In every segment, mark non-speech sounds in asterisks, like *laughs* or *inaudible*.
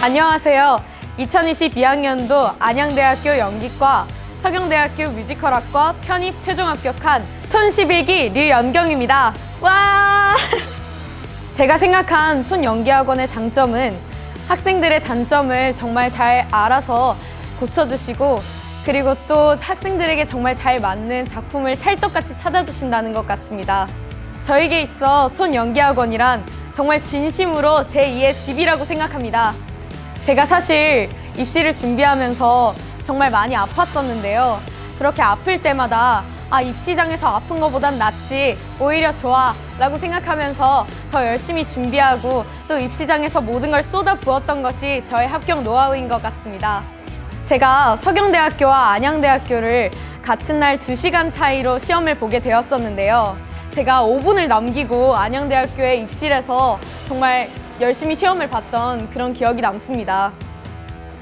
안녕하세요. 2022학년도 안양대학교 연기과 서경대학교 뮤지컬학과 편입 최종 합격한 톤 11기 류연경입니다. 와! *laughs* 제가 생각한 톤 연기학원의 장점은 학생들의 단점을 정말 잘 알아서 고쳐주시고 그리고 또 학생들에게 정말 잘 맞는 작품을 찰떡같이 찾아주신다는 것 같습니다. 저에게 있어 톤 연기학원이란 정말 진심으로 제2의 집이라고 생각합니다. 제가 사실 입시를 준비하면서 정말 많이 아팠었는데요. 그렇게 아플 때마다 아, 입시장에서 아픈 것보단 낫지, 오히려 좋아 라고 생각하면서 더 열심히 준비하고 또 입시장에서 모든 걸 쏟아 부었던 것이 저의 합격 노하우인 것 같습니다. 제가 서경대학교와 안양대학교를 같은 날 2시간 차이로 시험을 보게 되었었는데요. 제가 5분을 남기고 안양대학교에 입시를 해서 정말 열심히 시험을 봤던 그런 기억이 남습니다.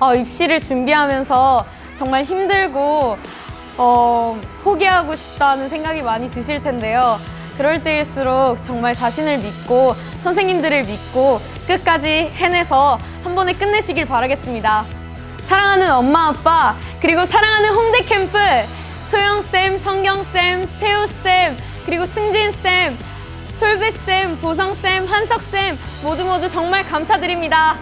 어, 입시를 준비하면서 정말 힘들고 어, 포기하고 싶다는 생각이 많이 드실 텐데요. 그럴 때일수록 정말 자신을 믿고 선생님들을 믿고 끝까지 해내서 한 번에 끝내시길 바라겠습니다. 사랑하는 엄마 아빠 그리고 사랑하는 홍대 캠프 소영 쌤, 성경 쌤, 태우 쌤 그리고 승진 쌤, 솔배 쌤, 보성 쌤, 한석 쌤 모두 모두 정말 감사드립니다.